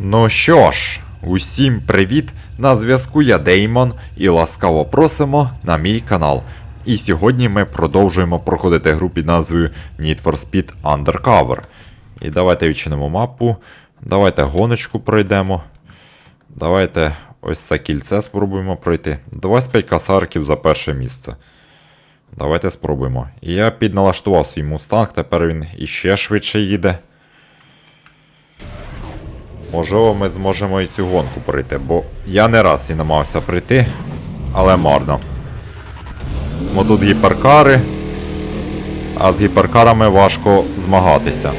Ну що ж, усім привіт! На зв'язку я Деймон і ласкаво просимо на мій канал. І сьогодні ми продовжуємо проходити гру під назвою Need for Speed Undercover. І давайте відчинимо мапу. Давайте гоночку пройдемо. Давайте ось це кільце спробуємо пройти. 25 касарків за перше місце. Давайте спробуємо. Я підналаштував свій мустанг, тепер він іще швидше їде. Можливо, ми зможемо і цю гонку пройти, бо я не раз і намагався пройти, але марно. Бо тут гіперкари, а з гіперкарами важко змагатися.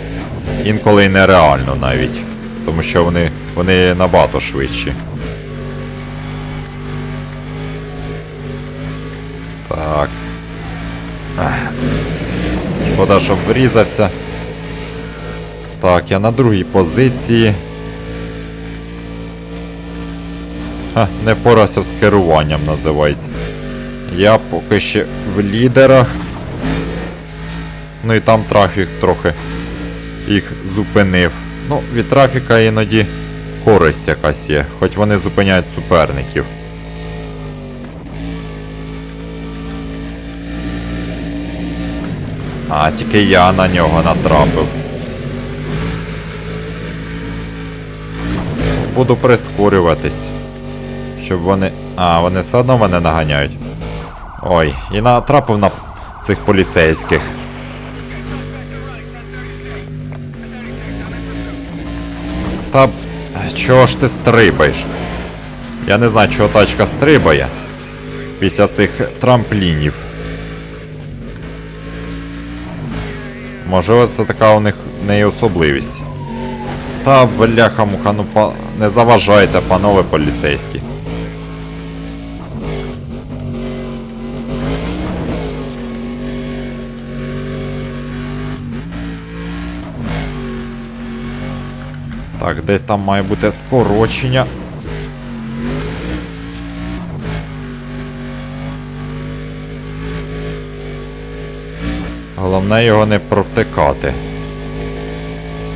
Інколи й нереально навіть. Тому що вони, вони набагато швидші. Так. Шкода, щоб врізався. Так, я на другій позиції. Не порався з керуванням називається. Я поки ще в лідерах. Ну і там трафік трохи їх зупинив. Ну, від трафіка іноді користь якась є, хоч вони зупиняють суперників. А, тільки я на нього натрапив. Буду прискорюватись. Щоб вони. А, вони все одно мене наганяють. Ой, і натрапив на цих поліцейських. Та чого ж ти стрибаєш? Я не знаю, чого тачка стрибає. Після цих трамплінів. Можливо, це така у них неї особливість. Та бляха муха, ну па... не заважайте, панове поліцейські. Так, десь там має бути скорочення. Головне його не провтикати.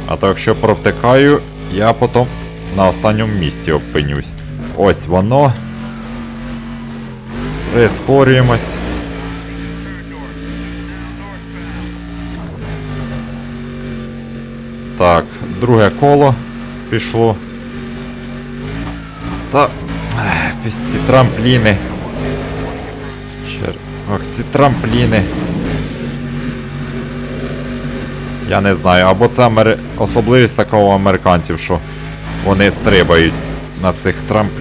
А то якщо провтикаю, я потім на останньому місці опинюсь. Ось воно. Прискорюємось. Так, друге коло пішло. Та. ех, ці трампліни. Чер... Ох, ці трампліни. Я не знаю, або це амери... особливість такого американців, що вони стрибають на цих трамп...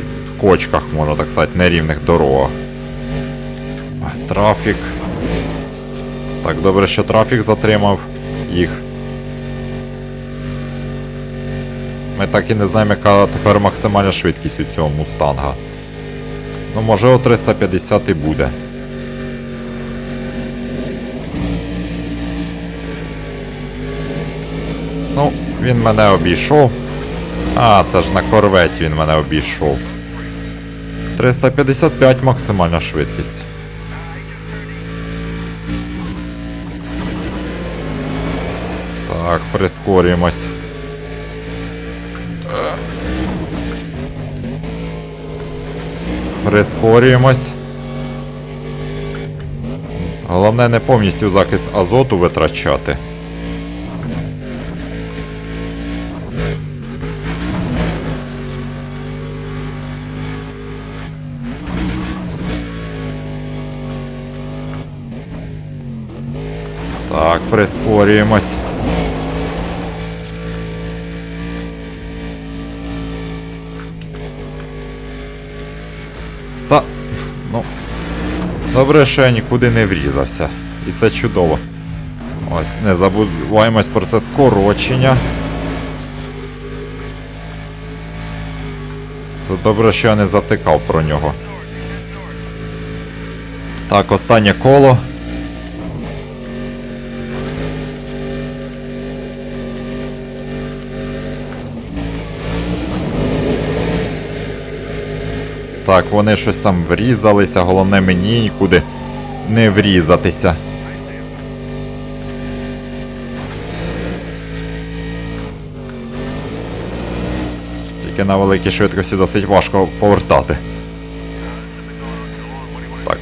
кочках, можна так сказати, нерівних дорогах. Трафік. Так, добре, що трафік затримав їх. Ми так і не знаємо, яка тепер максимальна швидкість у цього мустанга. Ну, може, о 350 і буде. Ну, він мене обійшов. А, це ж на корветі він мене обійшов. 355 максимальна швидкість. Так, прискорюємось. Прискорюємось. Головне не повністю захист азоту витрачати. Так, прискорюємось. Добре, що я нікуди не врізався. І це чудово. Ось, не забуваємось про це скорочення. Це добре, що я не затикав про нього. Так, останнє коло. Так, вони щось там врізалися, головне мені нікуди не врізатися. Тільки на великій швидкості досить важко повертати. Так.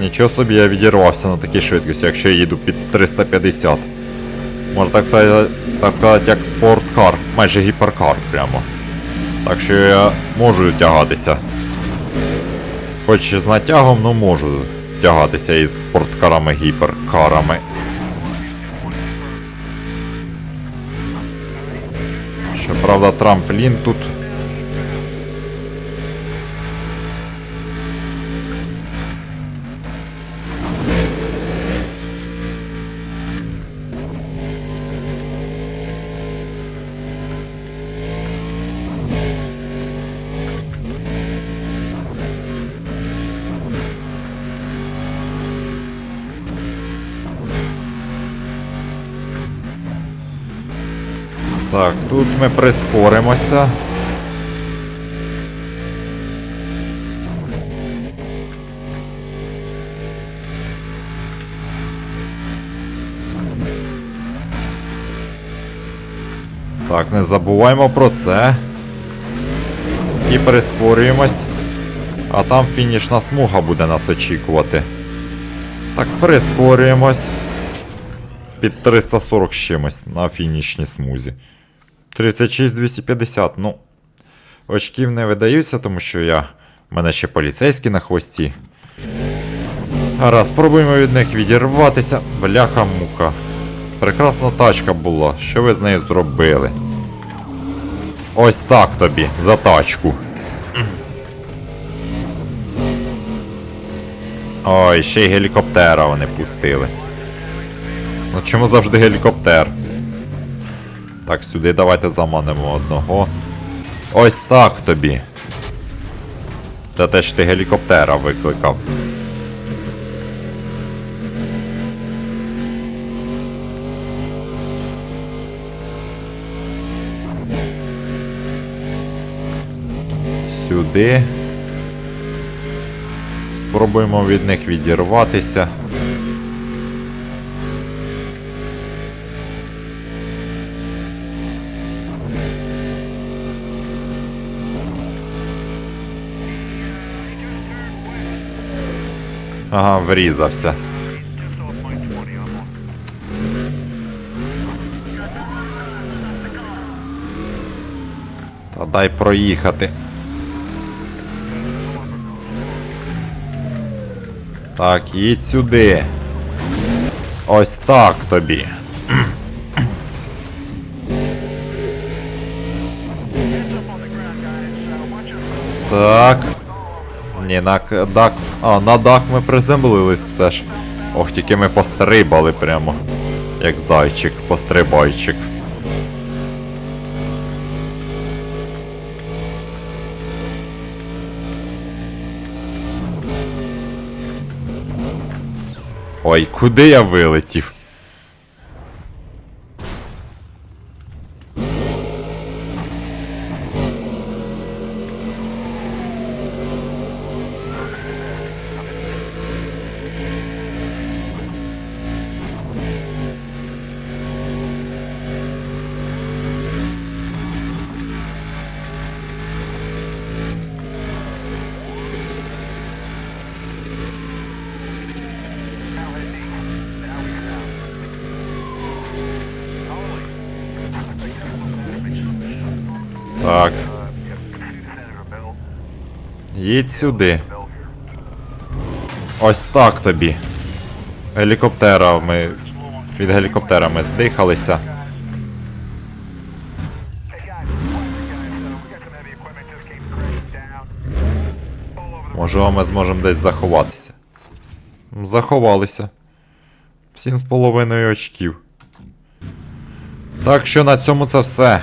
Нічого собі я відірвався на такій швидкості, якщо я їду під 350. Можна так сказати, так сказати, як спорткар, майже гіперкар прямо. Так що я можу тягатися. Хоч з натягом, ну можу тягатися із спорткарами, гіперкарами. Щоправда, трамплін тут. Так, тут ми прискоримося. Так, не забуваємо про це. І прискорюємось. А там фінішна смуга буде нас очікувати. Так, прискорюємось. Під 340 з на фінішній смузі. 36 250, ну. Очків не видаються, тому що я. У мене ще поліцейські на хвості. Гаразд, спробуємо від них відірватися. Бляха-муха. Прекрасна тачка була. Що ви з нею зробили? Ось так тобі, за тачку. Ой, ще й гелікоптера вони пустили. Ну чому завжди гелікоптер? Так, сюди давайте заманимо одного. Ось так тобі. Та те ж ти гелікоптера викликав. Сюди. Спробуємо від них відірватися. Ага, врізався. Та дай проїхати. Так, їдь сюди. Ось так тобі. Так. Ні, на дах. А, на дах ми приземлились все ж. Ох, тільки ми пострибали прямо. Як зайчик, пострибайчик. Ой, куди я вилетів? Їдь сюди. Ось так тобі. Гелікоптера ми. Від гелікоптера ми здихалися. Можливо, ми зможемо десь заховатися. Заховалися. Сім з половиною очків. Так що на цьому це все.